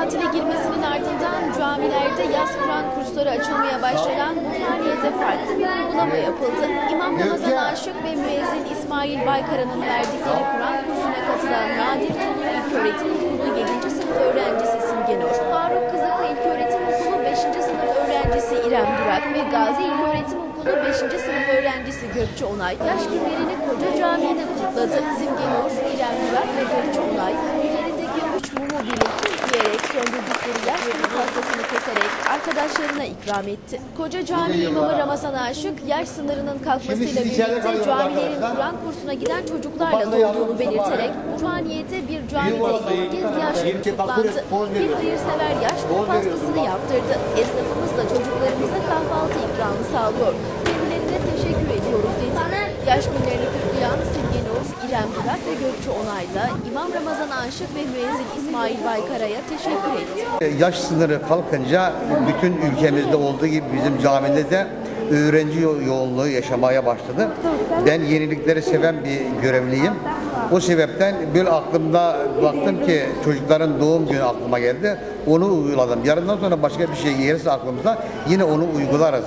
tatile girmesinin ardından camilerde yaz Kur'an kursları açılmaya başlayan Burhaniye'de farklı bir uygulama yapıldı. İmam Ramazan Aşık ve müezzin İsmail Baykara'nın verdikleri Kur'an kursuna katılan Nadir Tolu İlköğretim Okulu 7. sınıf öğrencisi Simge Nur, Faruk Kızıklı İlköğretim Okulu 5. sınıf öğrencisi İrem Durak ve Gazi İlköğretim Okulu 5. sınıf öğrencisi Gökçe Onay yaş günlerini Koca Camii'de kutladı. Simge Nur, İrem Durak ve Gökçe Onay ellerindeki üç mumu birlikte üfleyerek söndürdükleri yaş günü pastasını keserek arkadaşlarına ikram etti. Koca Cami İmamı Ramazan Aşık yaş sınırının kalkmasıyla birlikte camilerin. Kur'an kursuna giden çocuklarla dolduğunu belirterek Burhaniye'de bir camide ilk kez yaş poz Bir hayırsever yaş pastasını yaptırdı. Esnafımız da çocuklarımıza kahvaltı ikramı sağlıyor. Kendilerine teşekkür ediyoruz dedi. Yaş günlerini kutlayan Simge Nur, Ve Gökçe Onay da İmam Ramazan Aşık ve müezzin İsmail Baykara'ya teşekkür etti. Yaş sınırı kalkınca bütün ülkemizde olduğu gibi bizim camide de öğrenci yo- yoğunluğu yaşamaya başladı. Ben yenilikleri seven bir görevliyim. O sebepten bir aklımda baktım ki çocukların doğum günü aklıma geldi. Onu uyguladım. Yarından sonra başka bir şey gelirse aklımıza yine onu uygularız.